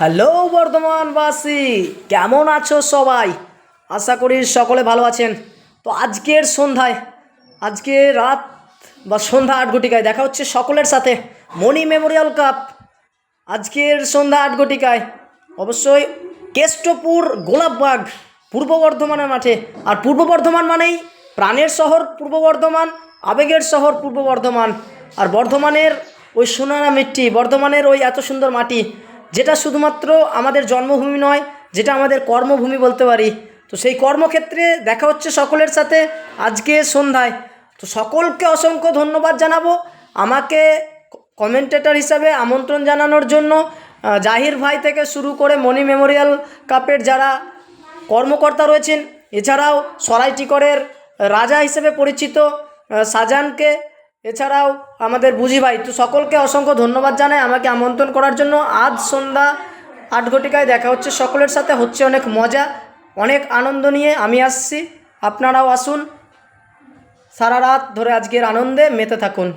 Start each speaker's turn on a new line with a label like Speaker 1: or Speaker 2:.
Speaker 1: Hello বর্ধমানবাসী, কেমন আছো সবাই? আশা করি সকলে ভালো আছেন। তো আজকের সন্ধ্যায়, আজকে রাত বা সন্ধ্যা আট ঘটিকায় দেখা হচ্ছে সকলের সাথে মণি মেমোরিয়াল কাপ। আজকের সন্ধ্যা আট ঘটিকায় অবশ্যই কেষ্টপুর গোলাপবাগ পূর্ব বর্ধমানের মাঠে। আর পূর্ব বর্ধমান মানেই প্রাণের শহর, পূর্ব বর্ধমান, আবেগের শহর, পূর্ব বর্ধমান। আর বর্ধমানের ওই সোনারা মিট্টি, বর্ধমানের ওই এত সুন্দর মাটি যেটা শুধুমাত্র আমাদের জন্মভূমি নয়, যেটা আমাদের কর্মভূমি বলতে পারি। তো সেই কর্মক্ষেত্রে দেখা হচ্ছে সকলের সাথে আজকে সন্ধ্যায়। তো সকলকে অসংখ্য ধন্যবাদ জানাব। আমাকে কমেন্টেটর হিসাবে আমন্ত্রণ জানানোর জন্য জাহির ভাই থেকে শুরু করে মণি মেমোরিয়াল কাপের যারা কর্মকর্তা রয়েছেন, এছাড়াও সরাইটিকরের রাজা হিসেবে পরিচিত শাহজাহানকে এছাড়াও আমাদের বুঝি ভাই, তো সকলকে অসংখ্য ধন্যবাদ জানাই আমাকে আমন্ত্রণ করার জন্য। আজ সন্ধ্যা আট ঘটিকায় দেখা হচ্ছে। সকলের সাথে হচ্ছে অনেক মজা, অনেক আনন্দ নিয়ে আমি আসছি। আপনারাও আসুন। সারা রাত ধরে আজকের আনন্দে মেতে থাকুন।